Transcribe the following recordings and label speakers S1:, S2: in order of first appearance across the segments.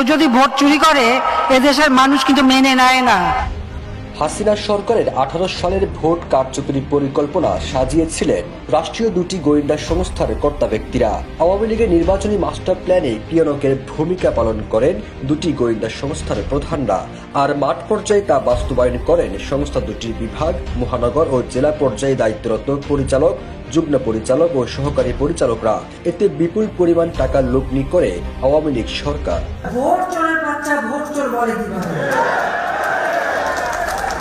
S1: কেউ যদি ভোট চুরি করে এদেশের মানুষ কিন্তু মেনে নেয় না।
S2: হাসিনা সরকারের আঠারো সালের ভোট কারচুপির পরিকল্পনা সাজিয়েছিলেন রাষ্ট্রীয় দুটি গোয়েন্দা সংস্থার কর্তা ব্যক্তিরা। আওয়ামী লীগের নির্বাচনী মাস্টার প্ল্যানে পিয়নকের ভূমিকা পালন করেন দুটি গোয়েন্দা সংস্থার প্রধানরা আর মাঠ পর্যায়ে তা বাস্তবায়ন করেন সংস্থা দুটির বিভাগ, মহানগর ও জেলা পর্যায়ে দায়িত্বরত পরিচালক, যুগ্ম পরিচালক ও সহকারী পরিচালকরা। এতে বিপুল পরিমাণ টাকা লগ্নি করে আওয়ামী লীগ সরকার।
S1: ভোট বাচ্চা, ভোট চোর বলে কীভাবে?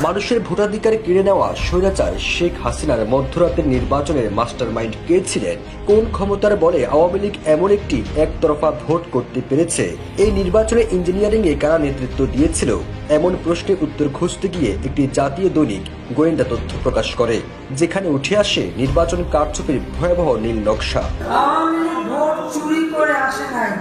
S2: মানুষের ভোটাধিকার কেড়ে নেওয়া স্বৈরাচার শেখ হাসিনার মধ্যরাতের নির্বাচনের মাস্টার মাইন্ড কে ছিলেন? কোন ক্ষমতার বলে আওয়ামী লীগ এমন একটি একতরফা ভোট করতে পেরেছে? এই নির্বাচনে ইঞ্জিনিয়ারিং এ কারা নেতৃত্ব দিয়েছিল? এমন প্রশ্নের উত্তর খুঁজতে গিয়ে একটি জাতীয় দৈনিক গোয়েন্দা তথ্য প্রকাশ করে, যেখানে উঠে আসে নির্বাচন কারচুপির ভয়াবহ নীল নকশা।
S1: আওয়ামী লীগ ভোট চুরি করে আসে নাই।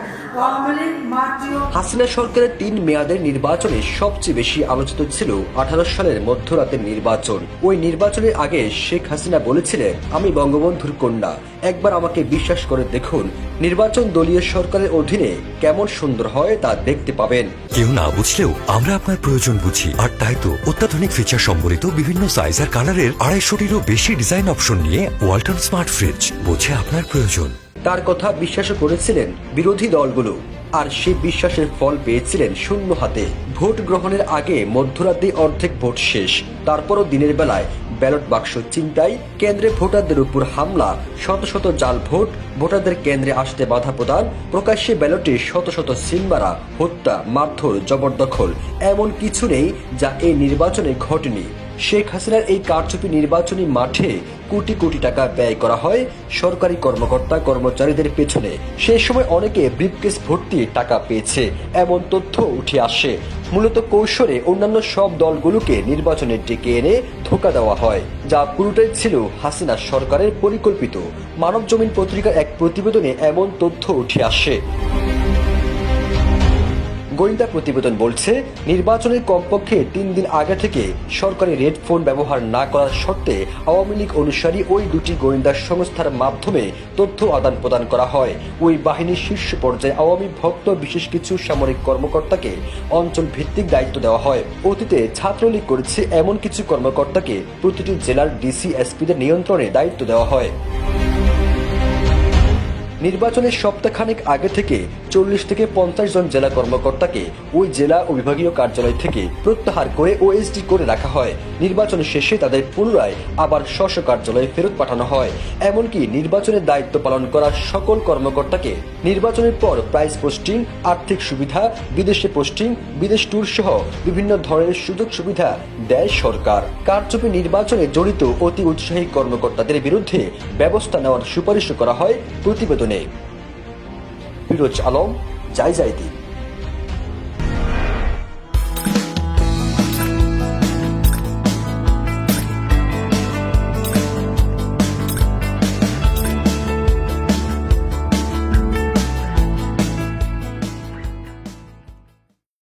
S2: হাসিনা সরকারের তিন মেয়াদের নির্বাচনে সবচেয়ে বেশি আলোচিত ছিল আঠারো সালের মধ্যরাতের নির্বাচন। ওই নির্বাচনের আগে শেখ হাসিনা বলেছিলেন আমি বঙ্গবন্ধুর কন্যা। একবার আমাকে বিশ্বাস করে দেখুন নির্বাচন দলীয় সরকারের অধীনে কেমন সুন্দর হয় তা দেখতে পাবেন।
S3: কেউ না বুঝলেও আমরা আপনার প্রয়োজন বুঝি। আর তাই তো অত্যাধুনিক ফিচার সম্বলিত বিভিন্ন সাইজ আর কালারের আড়াইশোটিরও বেশি ডিজাইন অপশন নিয়ে ওয়ালটন স্মার্ট ফ্রিজ বোঝে আপনার প্রয়োজন।
S2: তার কথা বিশ্বাসও করেছিলেন বিরোধী দলগুলো, আর সে বিশ্বাসের ফল পেয়েছিলেন শূন্য হাতে। ভোট গ্রহণের আগে মধ্যরাতে অর্ধেক ভোট শেষ, তারপরও দিনের বেলায় ব্যালট বাক্স চিন্তাই কেন্দ্রে ভোটারদের উপর হামলা, শত শত জাল ভোট, ভোটারদের কেন্দ্রে আসতে বাধা প্রদান, প্রকাশ্যে ব্যালটে শত শত সিল মারা, হত্যা, মারধর, জবরদখল, এমন কিছু নেই যা এই নির্বাচনে ঘটেনি। শেখ হাসিনার এই কারচুপি নির্বাচনী মাঠে কোটি কোটি টাকা ব্যয় করা হয় সরকারি কর্মকর্তা, কর্মচারীদের পেছনে। সেই সময় অনেকে ব্রিফকেস ভর্তি টাকা পেয়েছে, এমন তথ্য উঠে আসে। মূলত কৌশলে অন্যান্য সব দলগুলোকে নির্বাচনে ডেকে এনে ধোকা দেওয়া হয়, যা পুরোটাই ছিল হাসিনা সরকারের পরিকল্পিত। মানব জমিন পত্রিকার এক প্রতিবেদনে এমন তথ্য উঠে আসে। গোয়েন্দা প্রতিবেদন বলছে, নির্বাচনের কমপক্ষে তিন দিন আগে থেকে সরকারি রেড ফোন ব্যবহার না করার শর্তে আওয়ামী লীগ অনুসারী ওই দুটি গোয়েন্দা সংস্থার মাধ্যমে তথ্য আদান প্রদান করা হয়। ওই বাহিনীর শীর্ষ পর্যায়ে আওয়ামী ভক্ত, বিশেষ কিছু সামরিক কর্মকর্তাকে অঞ্চল ভিত্তিক দায়িত্ব দেওয়া হয়। অতীতে ছাত্রলীগ করেছে এমন কিছু কর্মকর্তাকে প্রতিটি জেলার ডিসি, এসপিদের নিয়ন্ত্রণে দায়িত্ব দেওয়া হয়। নির্বাচনের সপ্তাহখানেক আগে থেকে চল্লিশ থেকে পঞ্চাশ জন জেলা কর্মকর্তাকে ওই জেলা ও বিভাগীয় কার্যালয় থেকে প্রত্যাহার করে ওএসডি করে রাখা হয়। নির্বাচন শেষে তাদের পুনরায় আবার স্ব স্ব কার্যালয়ে ফেরত পাঠানো হয়। এমনকি নির্বাচনের দায়িত্ব পালন করা সকল কর্মকর্তাকে নির্বাচনের পর প্রাইস পোস্টিং আর্থিক সুবিধা, বিদেশে পোস্টিং বিদেশ ট্যুর সহ বিভিন্ন ধরনের সুযোগ সুবিধা দেয় সরকার। কারচুপি নির্বাচনে জড়িত অতি উৎসাহী কর্মকর্তাদের বিরুদ্ধে ব্যবস্থা নেওয়ার সুপারিশ করা হয়। প্রতিবেদনে ফিরোজ আলম যাই যাই দিক